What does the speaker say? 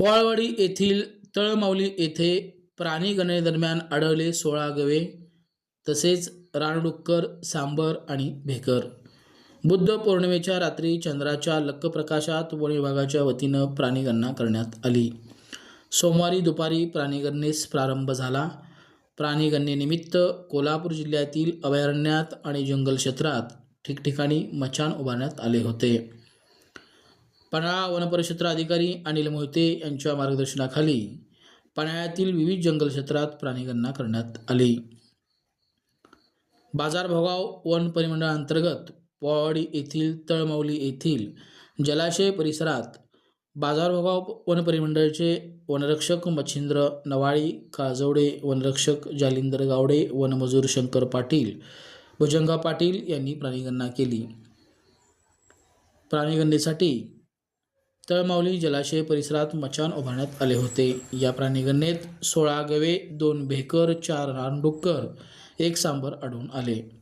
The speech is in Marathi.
पोळवाडी येथील तळमावली येथे प्राणी गणनेदरम्यान आढळले सोळा गवे तसेच रानडुक्कर सांबर आणि भेकर. बुद्ध पौर्णिमेच्या रात्री चंद्राच्या लक्कप्रकाशात वन विभागाच्या वतीनं प्राणीगणना करण्यात आली. सोमवारी दुपारी प्राणीगणनेस प्रारंभ झाला. प्राणीगणनेनिमित्त कोल्हापूर जिल्ह्यातील अभयारण्यात आणि जंगल क्षेत्रात ठिकठिकाणी मचाण उभारण्यात आले होते. पन्हाळा वनपरिक्षेत्र अधिकारी अनिल मोहिते यांच्या मार्गदर्शनाखाली पन्हाळ्यातील विविध जंगल क्षेत्रात प्राणीगणना करण्यात आली. बाजारभोगाव वन परिमंडळांतर्गत पोवाडी येथील तळमौली येथील जलाशय परिसरात बाजारभोगाव वन परिमंडळचे वनरक्षक मच्छिंद्र नवाळी काजवडे वनरक्षक जालिंदर गावडे वनमजूर शंकर पाटील भुजंगा पाटील यांनी प्राणीगणना केली. प्राणीगणनेसाठी तळमावली जलाशय परिसरात मचाण उभारण्यात आले होते. या प्राणीगणनेत सोळा गवे दोन भेकर चार रानडुक्कर एक सांबर आढळून आले.